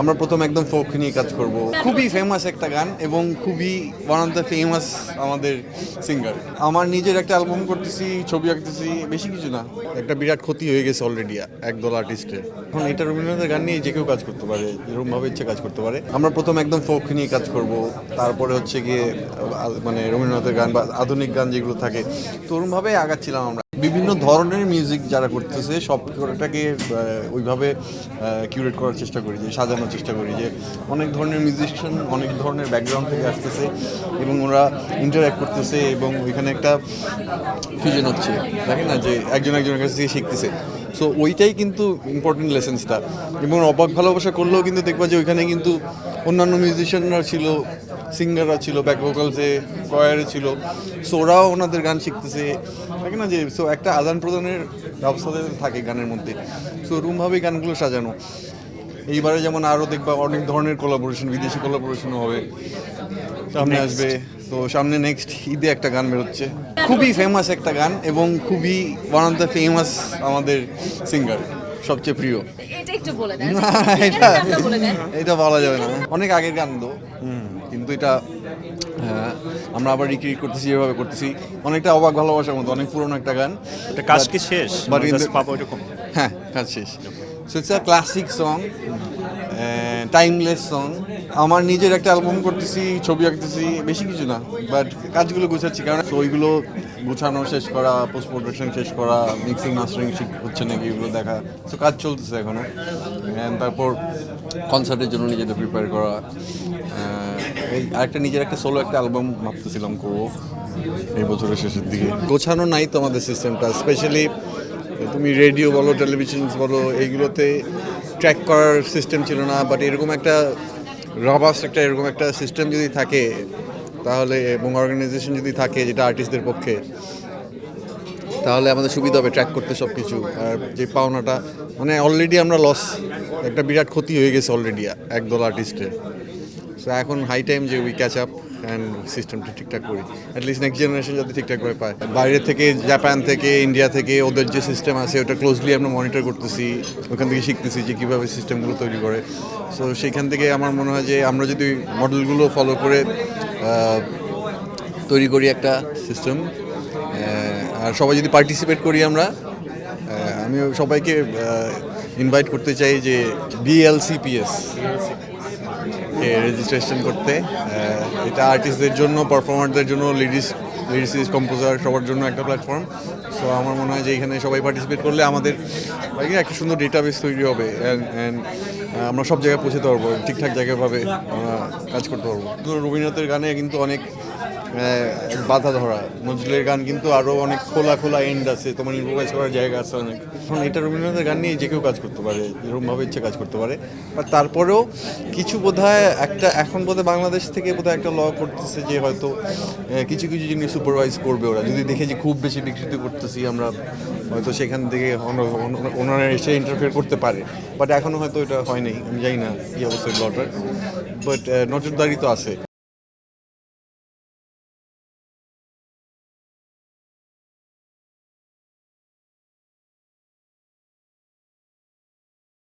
আমরা প্রথম একদম ফোক নিয়ে কাজ করব। খুবই ফেমাস একটা গান এবং খুবই ওয়ান অফ দ্য ফেমাস আমাদের সিঙ্গার আমার নিজের একটা অ্যালবাম করতেছি, ছবি আঁকতেছি, বেশি কিছু না। একটা বিরাট ক্ষতি হয়ে গেছে অলরেডি একদল আর্টিস্টের এখন এটা রবীন্দ্রনাথের গান নিয়ে যে কেউ কাজ করতে পারে যেরকম ভাবে ইচ্ছে কাজ করতে পারে। আমরা প্রথম একদম ফোক নিয়ে কাজ করব, তারপরে হচ্ছে গিয়ে মানে রবীন্দ্রনাথের গান বা আধুনিক গান যেগুলো থাকে, তো ওরমভাবে আগাচ্ছিলাম আমরা। বিভিন্ন ধরনের মিউজিক যারা করতেছে, সব কটাকে ওইভাবে কিউরেট করার চেষ্টা করি, যে সাজানোর চেষ্টা করি, যে অনেক ধরনের মিউজিশিয়ান অনেক ধরনের ব্যাকগ্রাউন্ড থেকে আসতেছে এবং ওরা ইন্টারাক্ট করতেছে এবং ওইখানে একটা ফিউশন হচ্ছে। দেখেন না, যে একজন একজনের কাছ থেকে শিখতেছে। সো ওইটাই কিন্তু ইম্পর্টেন্ট লেসেন্সটা এবং অবাক ভালোবাসা করলেও কিন্তু দেখবা যে ওইখানে কিন্তু অন্যান্য মিউজিশিয়ানরা ছিল সিঙ্গাররা ছিল ব্যাক ভোকালসে কয়ারে ছিল। সো ওরাও ওনাদের গান শিখতেছে। থাকে না যে সো একটা আদান প্রদানের ব্যবস্থা থাকে গানের মধ্যে। সো ওরকমভাবেই গানগুলো সাজানো। এইবারে যেমন আরও দেখবা অনেক ধরনের কোলাবোরেশন বিদেশি কোলাবোরেশনও হবে। সামনে আসবে। তো সামনে নেক্সট ঈদে একটা গান বেরোচ্ছে। খুবই ফেমাস একটা গান এবং খুবই ওয়ান অফ দ্য ফেমাস আমাদের সিঙ্গার সবচেয়ে প্রিয়। এটা একটু বলে দেন না, এটা এটা নামটা বলে দেন এটা বলা যাবে না। অনেক আগের গান তো। কিন্তু এটা আমরা আবার রিক্রিয়েট করতেছি যেভাবে করতেছি। অনেকটা অবাক ভালোবাসার মতো অনেক পুরনো একটা গান। এটা কাজ কি শেষ? হ্যাঁ কাজ শেষ। So it's a classic song timeless song আমার নিজের একটা অ্যালবাম করতেছি ছবি আঁকতেছি বেশি কিছু না বাট কাজগুলো গুছাচ্ছি কারণ ওইগুলো গুছানো শেষ করা পোস্ট প্রোডাকশন শেষ করা মিক্সিং মাস্টারিং হচ্ছে নাকি এগুলো দেখা। তো কাজ চলতেছে এখনও। And তারপর কনসার্টের জন্য নিজেদের প্রিপেয়ার করা। এই আরেকটা নিজের একটা সোলো একটা অ্যালবাম ভাবতেছিলাম করব এই বছরের শেষের দিকে। গোছানো নাই তো আমাদের সিস্টেমটা স্পেশালি তুমি রেডিও বলো টেলিভিশন বলো, এইগুলোতে ট্র্যাক করার সিস্টেম ছিল না বাট এরকম একটা রবাস একটা, এরকম একটা সিস্টেম যদি থাকে, তাহলে এবং অর্গানাইজেশন যদি থাকে যেটা আর্টিস্টদের পক্ষে, তাহলে আমাদের সুবিধা হবে ট্র্যাক করতে সব কিছু আর যে পাওনাটা মানে অলরেডি আমরা লস একটা বিরাট ক্ষতি হয়ে গেছে অলরেডি একদল আর্টিস্টের সো এখন হাই টাইম যে উই ক্যাচ আপ অ্যান্ড সিস্টেমটা ঠিকঠাক করি। অ্যাটলিস্ট নেক্সট জেনারেশন যাতে ঠিকঠাক করে পায়। বাইরে থেকে জাপান থেকে ইন্ডিয়া থেকে, ওদের যে সিস্টেম আছে, ওটা ক্লোজলি আমরা মনিটর করতেছি। ওখান থেকে শিখতেছি যে কীভাবে সিস্টেমগুলো তৈরি করে। সো সেইখান থেকে আমার মনে হয় যে আমরা যদি মডেলগুলো ফলো করে তৈরি করি একটা সিস্টেম আর সবাই যদি পার্টিসিপেট করি আমরা আমি সবাইকে ইনভাইট করতে চাই যে বিএলসিপিএস রেজিস্ট্রেশন করতে এটা আর্টিস্টদের জন্য পারফর্মারদের জন্য লেডিস লিডিস লিরিসিস কম্পোজার সবার জন্য একটা প্ল্যাটফর্ম সো আমার মনে হয় যে এখানে সবাই পার্টিসিপেট করলে আমাদের একটা সুন্দর ডেটা বেস তৈরি হবে। অ্যান্ড আমরা সব জায়গায় পৌঁছতে পারব, ঠিকঠাক জায়গাভাবে কাজ করতে পারব। রবীন্দ্রনাথের গানে কিন্তু অনেক বাধা ধরা। নজরুলের গান কিন্তু আরও অনেক খোলা খোলা এন্ড আছে, তোমার ইম্প্রোভাইজ করার জায়গা আছে অনেক। এখন এটা রবীন্দ্রনাথের গান নিয়ে যে কেউ কাজ করতে পারে, যেরকমভাবে ইচ্ছে কাজ করতে পারে। বাট তারপরেও কিছু বোধহয় একটা, এখন বোধহয় বাংলাদেশ থেকে বোধহয় একটা ল করতেছে যে হয়তো কিছু কিছু জিনিস সুপারভাইজ করবে ওরা। যদি দেখে যে খুব বেশি বিকৃতি করতেছি আমরা, হয়তো সেখান থেকে ওনা- ওনা- ওনারা এসে ইন্টারফেয়ার করতে পারে। বাট এখনও হয়তো এটা হয় নাই, আমি জানি না কী অবস্থা লটার বাট নজরদারি তো আছে।